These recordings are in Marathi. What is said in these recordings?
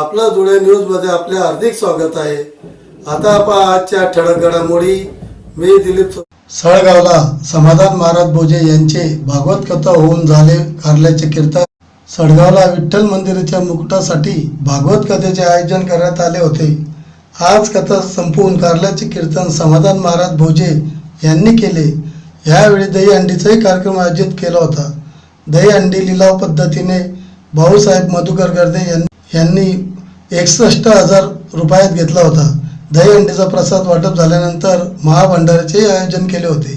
आपलं जुळे न्यूजमध्ये आपले हार्दिक स्वागत आहे. आता आपण आजच्या ठळक घडामोडी मी दिलीप सळगावला समाधान महाराज भोजे यांचे भागवत कथा होऊन झाले कारल्याचे कीर्तन. सडगावला विठ्ठल मंदिराच्या मुकुटासाठी भागवत कथेचे आयोजन करण्यात आले होते. आज कथा संपवून कारल्याचे कीर्तन समाधान महाराज भोजे यांनी केले. यावेळी दहीहंडीचाही कार्यक्रम आयोजित केला होता. दहीहंडी लिलाव पद्धतीने भाऊसाहेब मधुकर गर्दे यांनी एकसष्ट हजार रुपयात घेतला होता. दहीहंडीचा प्रसाद वाटप झाल्यानंतर महाभंडाराचे आयोजन केले होते.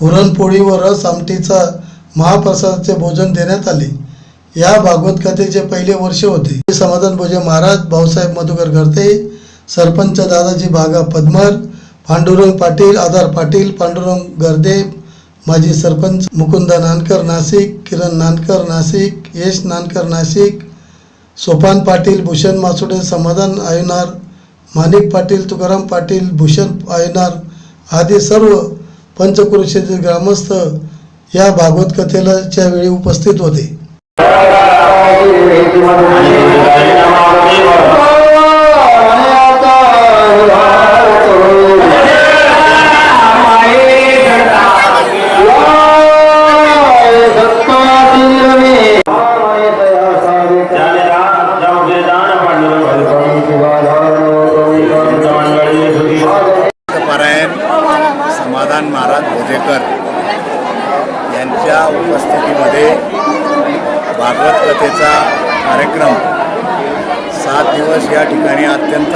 पुरणपोळी व रस आमटीचा महाप्रसादाचे भोजन देण्यात आले. या भागवत कथेचे पहिले वर्ष होते. समाधान भोजे महाराज भाऊसाहेब मधुकर करते सरपंच दादाजी बागा पद्मर पांडुरंग पाटील आधार पाटील पांडुरंग गर्दे माजी सरपंच मुकुंद नानकर नाशिक किरण नानकर नाशिक यश नानकर नाशिक सोपान पाटील भूषण मासुडे समाधान आयनार माणिक पाटील तुकाराम पाटील भूषण आयनार आदी सर्व पंचक्रोशीतील ग्रामस्थ या भागवत कथेलाच्या वेळी उपस्थित होते. समाधान महाराज भोजेकर यांच्या उपस्थितीमध्ये भागवत कथेचा कार्यक्रम सात दिवस या ठिकाणी अत्यंत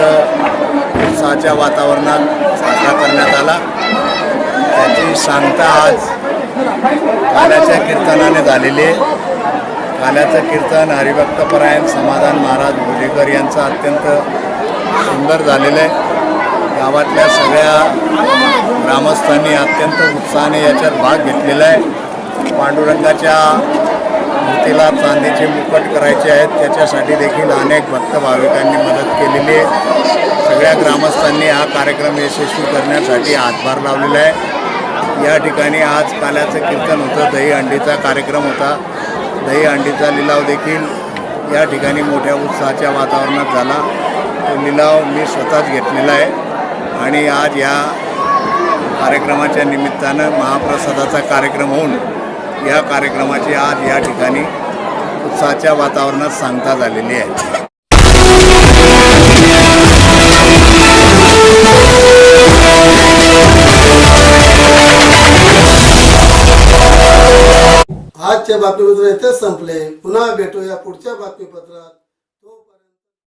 उत्साहाच्या वातावरणात साजरा करण्यात आला. त्याची सांगता आज काल्याच्या कीर्तनाने झालेली आहे. काल्याचं कीर्तन हरिभक्तपरायण समाधान महाराज भोजेकर यांचं अत्यंत सुंदर झालेलं आहे. गावातल्या सगळ्या ग्रामस्थांनी अत्यंत उत्साहाने याच्यात भाग घेतलेला आहे. पांडुरंगाच्या मूर्तीला चांदीचे मुकट करायचे आहेत. त्याच्यासाठी देखील अनेक भक्त भाविकांनी मदत केलेली आहे. सगळ्या ग्रामस्थांनी हा कार्यक्रम यशस्वी करण्यासाठी हातभार लावलेला आहे. या ठिकाणी आज काल्याचं कीर्तन होतं. दहीहंडीचा कार्यक्रम होता. दहीहंडीचा लिलाव देखील या ठिकाणी मोठ्या उत्साहाच्या वातावरणात झाला. तो लिलाव मी स्वतःच घेतलेला आहे. आणि आज या कार्यक्रमाच्या निमित्तानं महाप्रसादाचा कार्यक्रम होऊन या कार्यक्रमाची आज या ठिकाणी उत्साहाच्या वातावरणात सांगता झालेली आहे. आजचे बातमीपत्र इथेच संपले. पुन्हा भेटूया पुढच्या बातमीपत्रात.